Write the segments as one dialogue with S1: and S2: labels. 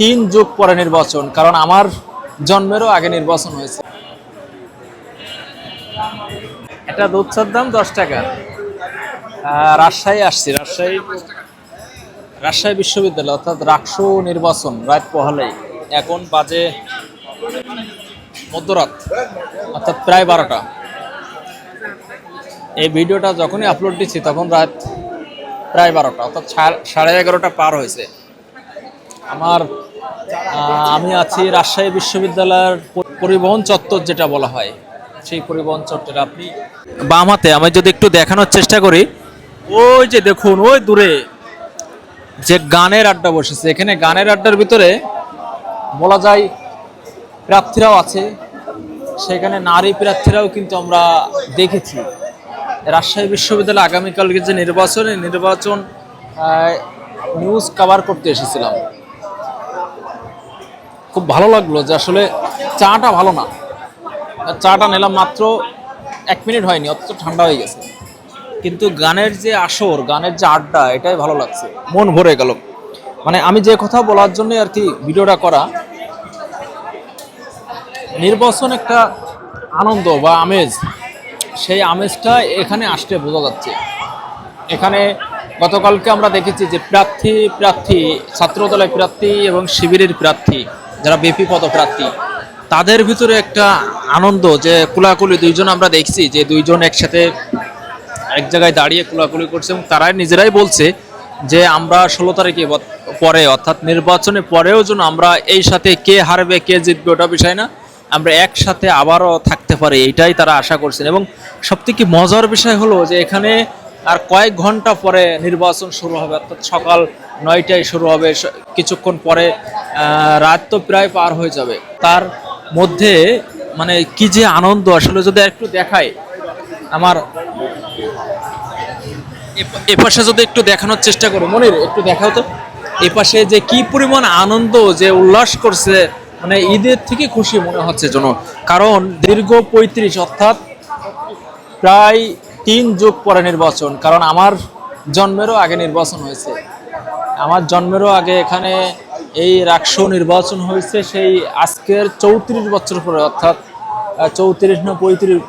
S1: তিন যুগ পরে নির্বাচন, কারণ আমার জন্মেরও আগে নির্বাচন হয়েছে। এটা দুধ চার দাম দশ টাকা। রাজশাহী আসছি, রাজশাহী রাজশাহী বিশ্ববিদ্যালয়, অর্থাৎ রাকসু নির্বাচন রাত পহলেই এখন বাজে মধ্যরাত, অর্থাৎ প্রায় বারোটা। এই ভিডিওটা যখনই আপলোড দিচ্ছি, তখন রাত প্রায় বারোটা, অর্থাৎ সাড়ে এগারোটা পার হয়েছে। আমার আমি আছি রাজশাহী বিশ্ববিদ্যালয়ের পরিবহন চত্বর যেটা বলা হয়। সেই পরিবহন চত্বরে আপনি বাম হাতে আমি যদি একটু দেখানোর চেষ্টা করি, ওই যে দেখুন, ওই দূরে যে গানের আড্ডা বসেছে, এখানে গানের আড্ডার ভিতরে বলা যায় প্রার্থীরাও আছে, সেখানে নারী প্রার্থীরাও কিন্তু আমরা দেখেছি। রাজশাহী বিশ্ববিদ্যালয়ে আগামীকালকে যে নির্বাচন নির্বাচন নিউজ কভার করতে এসেছিলাম। খুব ভালো লাগল যে আসলে চাটা ভালো না। চাটা নিলাম মাত্র এক মিনিট হয়নি, অথচ ঠান্ডা হয়ে গেছে। কিন্তু গানের যে আসর, গানের যে আড্ডা, এটাই ভালো লাগছে। মন ভরে গেল। মানে আমি যে কথা বলার জন্য আর কি ভিডিওটা করা, নির্বাচন একটা আনন্দ বা আমেজ, সেই আমেজটা এখানে আসতে বোঝা যাচ্ছে। এখানে গতকালকে আমরা দেখেছি যে প্রার্থী প্রার্থী, ছাত্রদলের প্রার্থী এবং শিবিরের প্রার্থী যারা বিপি পদ প্রার্থী তাদের ভিতরে একটা আনন্দ যে কুলাকুলি দুইজন আমরা দেখছি যে দুইজন একসাথে এক জায়গায় দাঁড়িয়ে কুলাকুলি করছে এবং তারাই নিজেরাই বলছে যে আমরা ষোলো তারিখে পরে অর্থাৎ নির্বাচনে পরেও যেন আমরা এই সাথে কে হারবে, কে জিতবে ওটা বিষয় না, আমরা একসাথে আবারও থাকতে পারি, এইটাই তারা আশা করছেন। এবং সবথেকে মজার বিষয় হলো যে এখানে আর কয়েক ঘণ্টা পরে নির্বাচন শুরু হবে, অর্থাৎ সকাল নয়টায় শুরু হবে কিছুক্ষণ পরে রাত তো প্রায় পার হয়ে যাবে। তার মধ্যে মানে কি যে আনন্দ, আসলে যদি একটু দেখায় আমার এপাশে যদি একটু দেখানোর চেষ্টা করো। মনির, একটু দেখাও তো। এপাশে যে কি পরিমাণ আনন্দ, যে উল্লাস করছে মানে ঈদের থেকে খুশি মনে হচ্ছে যেন। কারণ দীর্ঘ পঁয়ত্রিশ, অর্থাৎ প্রায় তিন যুগ পরে নির্বাচন। কারণ আমার জন্মেরও আগে নির্বাচন হয়েছে। আমার জন্মেরও আগে এখানে এই রাকসু নির্বাচন হয়েছে সেই আজকের চৌত্রিশ বছর পরে, অর্থাৎ চৌত্রিশ না পঁয়ত্রিশ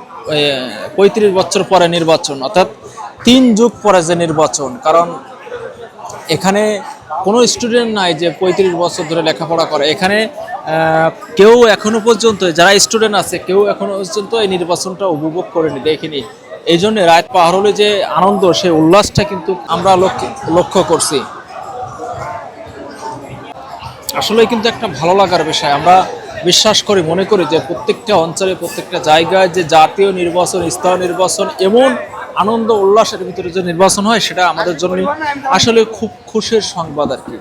S1: পঁয়ত্রিশ বছর পরে নির্বাচন, অর্থাৎ তিন যুগ পরে যে নির্বাচন। কারণ এখানে কোনো স্টুডেন্ট নাই যে পঁয়ত্রিশ বছর ধরে লেখাপড়া করে। এখানে কেউ এখনও পর্যন্ত, যারা স্টুডেন্ট আছে, কেউ এখনও পর্যন্ত এই নির্বাচনটা উপভোগ করেনি, দেখিনি। এই জন্য রাত পাহাড় যে আনন্দ সেই উল্লাসটা কিন্তু আমরা লক্ষ্য করছি। আসলে কিন্তু একটা ভালো লাগার বিষয়। আমরা বিশ্বাস করি, মনে করি যে প্রত্যেকটা অঞ্চলে, প্রত্যেকটা জায়গায় যে জাতীয় নির্বাচন, স্থানীয় নির্বাচন, এমন আনন্দ, উল্লাসের ভিতরে যে নির্বাচন হয়, সেটা আমাদের জন্য আসলে খুব খুশির সংবাদ আর কি।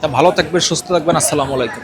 S1: তা ভালো থাকবেন, সুস্থ থাকবেন, আসসালামু আলাইকুম।